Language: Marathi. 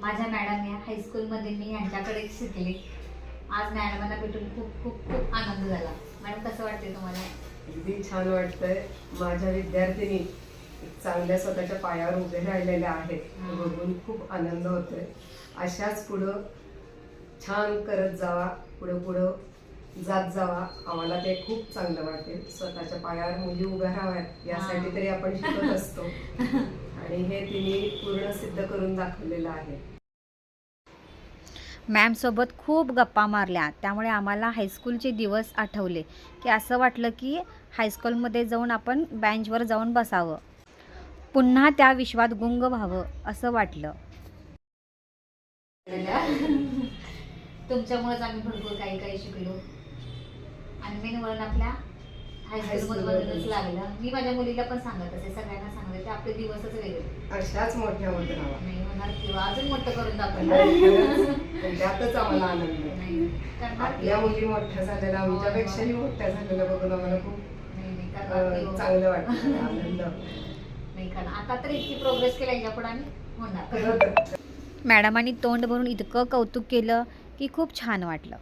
माझ्या मॅडम या हायस्कूलमध्ये मी यांच्याकडे शिकले. आज मॅडमांना भेटून खूप खूप खूप आनंद झाला. मॅडम कसं वाटते तुम्हाला? अगदी छान वाटतंय. माझ्या विद्यार्थिनी चांगल्या स्वतःच्या पायावर उभे राहिलेल्या आहेत. हे. बघून खूप आनंद होतोय. अशाच पुढं छान करत जावा. पुढं पुढं. जात जावा. आम्हाला ते खूप चांगलं वाटेल स्वतःच्या पायावर मुली उभ्या राहाव्यात यासाठी तरी आपण शिकत असतो. आणि हे तिने पूर्ण सिद्ध करून दाखवलेलं आहे. मॅमसोबत खूप गप्पा मारल्या. त्यामुळे आम्हाला हायस्कूलचे दिवस आठवले. की असं वाटलं की हायस्कूलमध्ये जाऊन आपण बेंचवर जाऊन बसावं. पुन्हा त्या विश्वात गुंग व्हावं असं वाटलं. तुमच्यामुळेच आम्ही भरपूर काही काही शिकलो. आणि मेन वळण आपल्या हायस्कूल मधूनच लागलं. मी माझ्या मुलीला पण सांगत असे सगळ्यांना सांगत ते आपले दिवसच वेगळे. अशाच मोठ्या नाही होणार किंवा अजून मोठं करून दाखवलं त्यातच आम्हाला आनंद आहे. नाही करणार की? आपल्या मुली मोठ्या झालेल्या आमच्यापेक्षाही मोठ्या झालेल्या बघून आम्हाला खूप नाही नाही करणार की अं, हो. चांगलं वाटतं आनंद. नाही आता तर इतकी प्रोग्रेस केला याच्यापुढे आम्ही होणार. खरं तर मॅडमांनी तोंड भरून इतकं कौतुक केलं की खूप छान वाटलं.